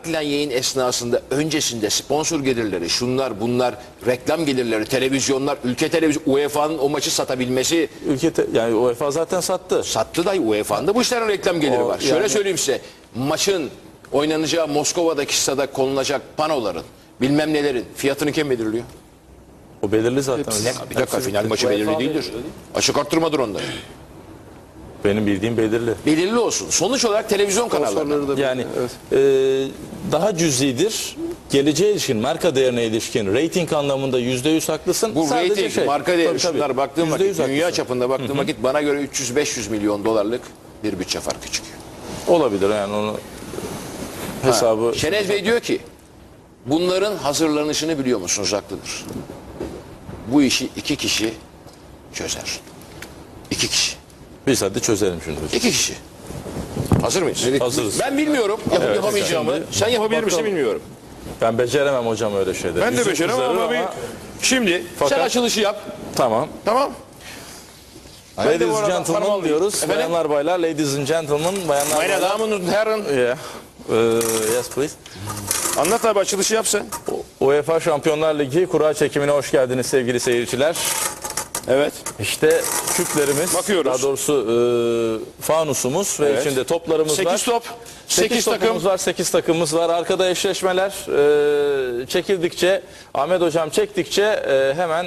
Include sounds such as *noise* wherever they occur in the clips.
Yapılan yayın esnasında öncesinde sponsor gelirleri, şunlar bunlar, reklam gelirleri, televizyonlar, ülke televizyon, UEFA'nın o maçı satabilmesi Ülke te- yani UEFA zaten sattı. sattı da UEFA'nın da bu işlerin reklam geliri O var. Şöyle yani- söyleyeyim size, maçın oynanacağı Moskova'daki stada konulacak panoların, bilmem nelerin fiyatını kim belirliyor? O belirli zaten. Ne, bir dakika final maçı belirli değildir. Açık arttırmadır onları. Benim bildiğim belirli. Belirli olsun. Sonuç olarak televizyon kanalları. Da Yani evet. e, daha cüzidir. Geleceğe ilişkin, marka değerine ilişkin, rating anlamında yüzde yüz haklısın. Bu Sadece rating, şey, marka değeri şunlar baktığım vakit, yüz dünya haklısın. çapında baktığım vakit bana göre 300-500 milyon dolarlık bir bütçe farkı çıkıyor. Olabilir yani onu hesabı. Şenez Bey diyor ki bunların hazırlanışını biliyor musunuz? Haklıdır. Bu işi iki kişi çözer. İki kişi. Biz hadi çözelim şimdi hocam. İki kişi. Hazır mıyız? Hazırız. Ben bilmiyorum yapıp Evet, yapamayacağımı. şimdi- Sen yapabilir misin Bakalım. bilmiyorum. Ben beceremem hocam öyle şeyleri. Ben de Yüzüm beceremem kızarır ama bir... Şimdi Fakat- sen açılışı yap. Tamam. Tamam. Ben de Ladies and arada gentlemen diyoruz. Efendim? Bayanlar baylar, ladies and gentlemen, bayanlar Meine baylar. Damen und Herren. Yeah. Ee, yes please. Anlat abi açılışı yap sen. UEFA Şampiyonlar Ligi kura çekimine hoş geldiniz sevgili seyirciler. Evet. İşte küplerimiz, Bakıyoruz. daha doğrusu e, fanusumuz ve Evet. içinde toplarımız var. 8 top. 8 8 takım. topumuz var, 8 takımımız var. Arkada eşleşmeler e, çekildikçe, Ahmet Hocam çektikçe e, hemen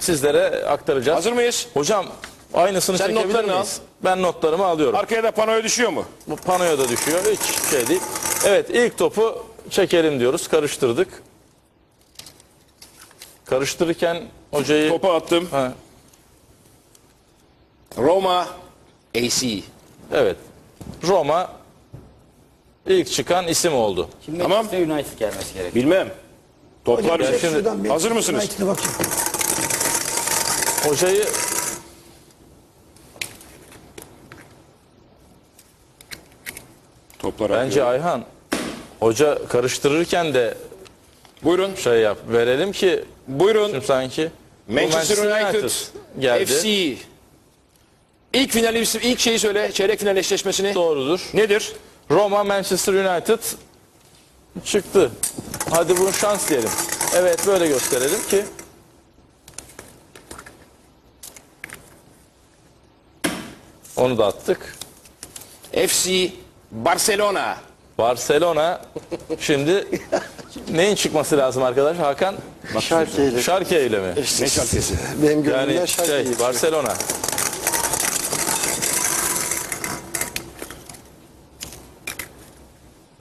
sizlere aktaracağız. Hazır mıyız? Hocam aynısını Sen çekebilir notlarını miyiz? Ben notlarımı alıyorum. Arkaya da panoya düşüyor mu? Bu panoya da düşüyor. Hiç şey değil. Evet ilk topu çekelim diyoruz. Karıştırdık. Karıştırırken hocayı... Topu attım. Ha, Roma AC. evet. Roma ilk çıkan isim oldu. Şimdi Tamam. Manchester United gelmesi gerekiyor. Bilmem. Toplar bize. şimdi- Şuradan bir Hazır mısınız? United'a bakayım. Hocayı Toplar bence akıyor. Ayhan hoca karıştırırken de Buyurun. şey yap verelim ki Buyurun. sanki Manchester United, geldi. FC. İlk final ilk şeyi söyle. Çeyrek final eşleşmesini. Doğrudur. Nedir? Roma Manchester United çıktı. Hadi bu şans diyelim. Evet böyle gösterelim ki onu da attık. FC Barcelona. Barcelona şimdi neyin çıkması lazım arkadaş Hakan? Schalke ile. Schalke ile mi? Ne şarkısı? Benim gönlümden Yani Schalke şey. Barcelona.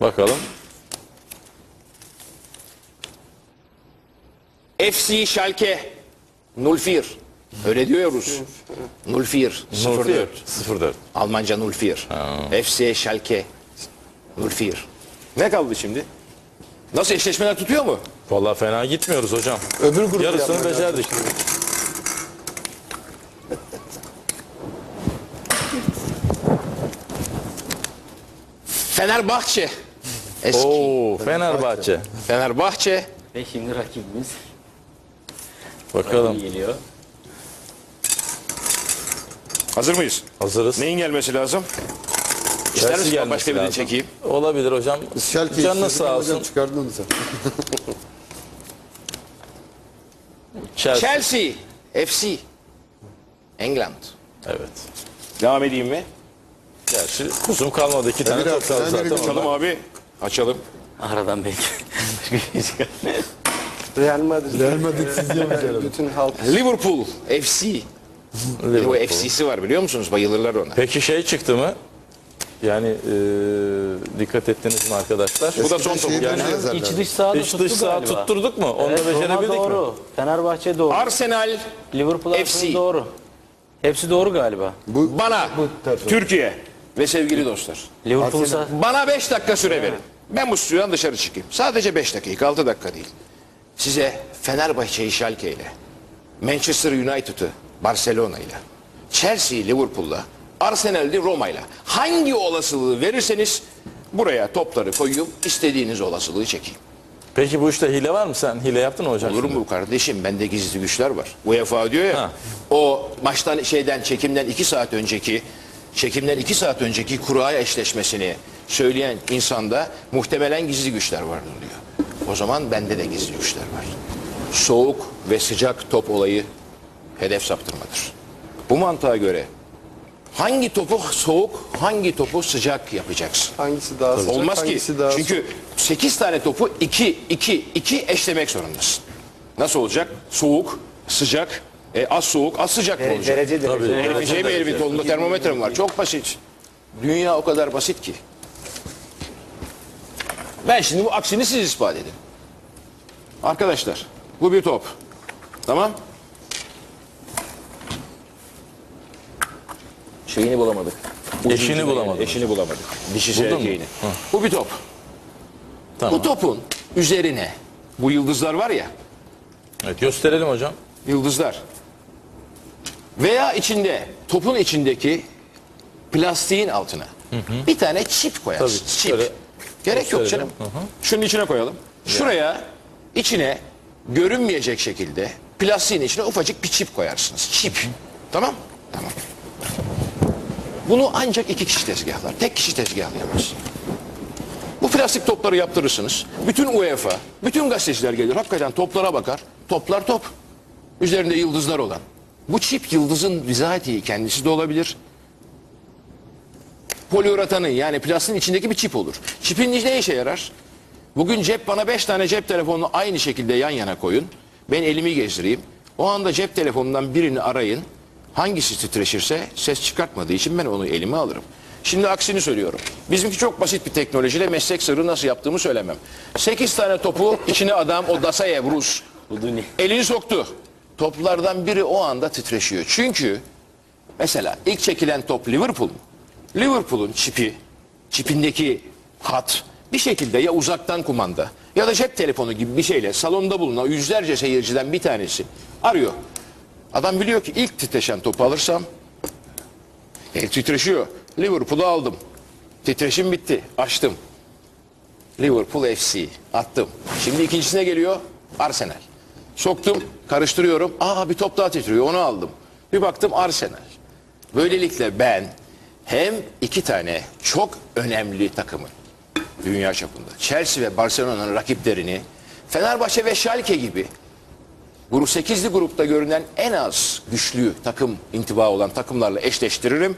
Bakalım. FC Schalke 04. Öyle diyor ya Rus. 04. 04. 04. Almanca 04. FC Schalke 04. Ne kaldı şimdi? Nasıl eşleşmeler tutuyor mu? Vallahi fena gitmiyoruz hocam. Öbür grubu Yarısını becerdik. Fenerbahçe. Eski. Oo, Fenerbahçe. Fenerbahçe. Ve şimdi rakibimiz Bakalım. geliyor. Hazır mıyız? Hazırız. Neyin gelmesi lazım? İster misin ben başka birini çekeyim? Olabilir hocam. Canınız istedim sağ olsun. Çıkardın onu sen. *laughs* Chelsea. Chelsea. FC. England. Evet. Devam edeyim mi? Gerçi uzun kalmadı. iki tane biraz top kaldı Fener'i zaten. Açalım abi. Açalım. Aradan belki. *laughs* Real Madrid. Real Madrid siz. Bütün halk. Liverpool. FC. *laughs* Bir de Liverpool. FC'si var biliyor musunuz? Bayılırlar ona. Peki şey çıktı mı? Yani e, dikkat ettiniz mi arkadaşlar? Bu da son top. Yani Yani İç dış sahada İç tuttu dış saha galiba. tutturduk mu? Onu Evet, Roma becerebildik mi? doğru. Fenerbahçe doğru. Arsenal Liverpool FC. Doğru. Hepsi doğru galiba. bana. Türkiye ve sevgili dostlar. Liverpool. Bana 5 dakika süre verin. Ben bu stüdyodan dışarı çıkayım. Sadece 5 dakika, 6 dakika değil. Size Fenerbahçe'yi Schalke ile, Manchester United'ı Barcelona ile, Chelsea'yi Liverpool'la, Arsenal'i Roma ile hangi olasılığı verirseniz buraya topları koyup istediğiniz olasılığı çekeyim. Peki bu işte hile var mı sen? Hile yaptın mı hocam? Olur mu kardeşim? Bende gizli güçler var. UEFA diyor ya. Ha. O maçtan şeyden çekimden iki saat önceki çekimden iki saat önceki kura eşleşmesini söyleyen insanda muhtemelen gizli güçler vardır diyor. O zaman bende de gizli güçler var. Soğuk ve sıcak top olayı hedef saptırmadır. Bu mantığa göre hangi topu soğuk, hangi topu sıcak yapacaksın? Hangisi daha sıcak, Olmaz ki. hangisi daha Çünkü 8 tane topu 2 2 2 eşlemek zorundasın. Nasıl olacak? Soğuk, sıcak, e, az soğuk, az sıcak mı olacak? Derece derece. Herifin şey mi herifin kolunda termometrem var. Çok basit. Dünya o kadar basit ki. Ben şimdi bu aksini siz ispat edin. Arkadaşlar bu bir top. Tamam. Şeyini bulamadık. Eşini bulamadık. Eşini bulamadık. Dişisi Buldun mu? erkeğini. Bu bir top. Tamam. Bu topun üzerine bu yıldızlar var ya. Evet, gösterelim hocam. Yıldızlar. Veya içinde topun içindeki plastiğin altına bir tane çip koyarsın. Tabii, Çip. şöyle Gerek yok gösterelim. canım. Şunun içine koyalım. Şuraya içine görünmeyecek şekilde plastiğin içine ufacık bir çip koyarsınız. Çip. Tamam? Tamam. Bunu ancak iki kişi tezgahlar. Tek kişi tezgahlayamaz. Bu plastik topları yaptırırsınız. Bütün UEFA, bütün gazeteciler gelir. Hakikaten toplara bakar. Toplar top. Üzerinde yıldızlar olan. Bu çip yıldızın bizatihi kendisi de olabilir. Poliüretanın yani plastiğin içindeki bir çip olur. Çipin ne işe yarar? Bugün cep bana 5 tane cep telefonunu aynı şekilde yan yana koyun. Ben elimi gezdireyim. O anda cep telefonundan birini arayın. Hangisi titreşirse ses çıkartmadığı için ben onu elime alırım. Şimdi aksini söylüyorum. Bizimki çok basit bir teknolojiyle meslek sırrı nasıl yaptığımı söylemem. 8 tane topu içine adam o Dasayev Rus elini soktu. Toplardan biri o anda titreşiyor. Çünkü mesela ilk çekilen top Liverpool? Liverpool'un çipi, çipindeki hat bir şekilde ya uzaktan kumanda ya da cep telefonu gibi bir şeyle salonda bulunan yüzlerce seyirciden bir tanesi arıyor. Adam biliyor ki ilk titreşen topu alırsam e, titreşiyor. Liverpool'u aldım. Titreşim bitti. Açtım. Liverpool FC attım. Şimdi ikincisine geliyor Arsenal. Soktum, karıştırıyorum. Aa bir top daha titriyor. Onu aldım. Bir baktım Arsenal. Böylelikle ben hem iki tane çok önemli takımın dünya çapında Chelsea ve Barcelona'nın rakiplerini Fenerbahçe ve Schalke gibi Grup 8'li grupta görünen en az güçlü takım intiba olan takımlarla eşleştiririm.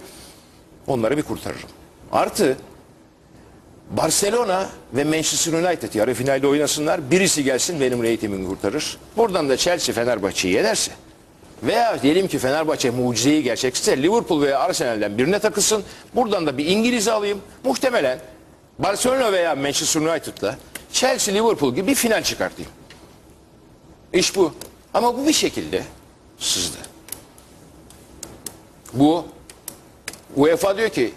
Onları bir kurtarırım. Artı Barcelona ve Manchester United yarı finalde oynasınlar. Birisi gelsin benim reytingimi kurtarır. Buradan da Chelsea Fenerbahçe'yi yenerse veya diyelim ki Fenerbahçe mucizeyi gerçekse Liverpool veya Arsenal'den birine takılsın. Buradan da bir İngiliz alayım. Muhtemelen Barcelona veya Manchester United'la Chelsea Liverpool gibi bir final çıkartayım. İş bu. Ama bu bir şekilde sızdı. Bu UEFA diyor ki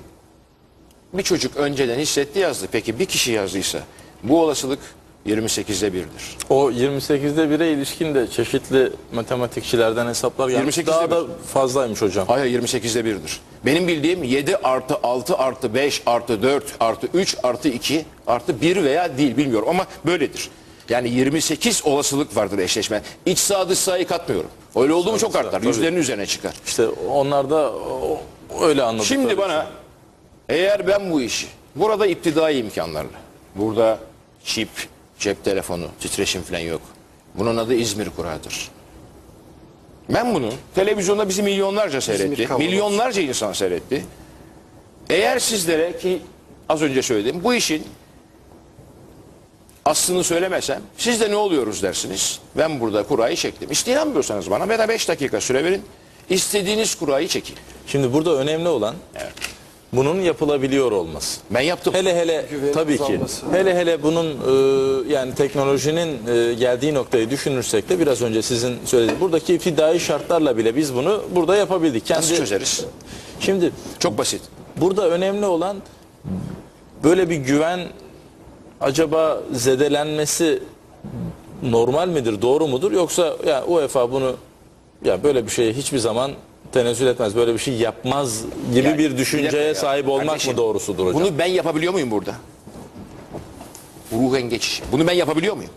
bir çocuk önceden hissetti yazdı. Peki bir kişi yazdıysa bu olasılık 28'de birdir. O 28'de 1'e ilişkin de çeşitli matematikçilerden hesaplar gelmiş. 28'de Daha da bir. fazlaymış hocam. Hayır 28'de birdir. Benim bildiğim 7 artı 6 artı 5 artı 4 artı 3 artı 2 artı 1 veya değil bilmiyorum ama böyledir. Yani 28 olasılık vardır eşleşme. İç sağ dış sahayı katmıyorum. Öyle oldu mu çok sağ, artar. tabii. Yüzlerin üzerine çıkar. İşte onlar da o- öyle anladık. Şimdi bana eğer ben bu işi burada iptidai imkanlarla burada çip, cep telefonu, titreşim falan yok. Bunun adı İzmir kuradır. Ben bunu televizyonda bizi milyonlarca seyretti. Milyonlarca insan seyretti. Eğer sizlere ki az önce söyledim bu işin aslını söylemesem siz de ne oluyoruz dersiniz. Ben burada kurayı çektim. İşte inanmıyorsanız bana ya da 5 dakika süre verin. İstediğiniz kurayı çekin. Şimdi burada önemli olan bunun yapılabiliyor olması. Ben yaptım. Hele hele Güvenin tabii ki. Hele hele bunun e, yani teknolojinin e, geldiği noktayı düşünürsek de biraz önce sizin söylediğiniz buradaki fidai şartlarla bile biz bunu burada yapabildik. Kendi, Nasıl çözeriz? Şimdi Çok basit. burada önemli olan böyle bir güven acaba zedelenmesi normal midir, doğru mudur yoksa ya UEFA bunu ya böyle bir şeye hiçbir zaman tenezzül etmez, böyle bir şey yapmaz gibi Yani, bir düşünceye ya. sahip olmak Kardeşim, mı doğrusudur hocam? Bunu ben yapabiliyor muyum burada? Ruhen geçişi. Bunu ben yapabiliyor muyum?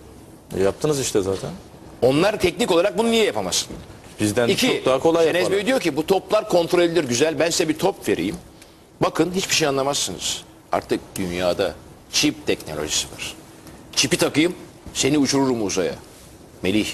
E, Yaptınız işte zaten. Onlar teknik olarak bunu niye yapamasın? Bizden İki, çok daha kolay Şenez yaparlar. Bey diyor ki bu toplar kontrol edilir güzel. Ben size bir top vereyim. Bakın hiçbir şey anlamazsınız. Artık dünyada çip teknolojisi var. Çipi takayım seni uçururum uzaya. Melih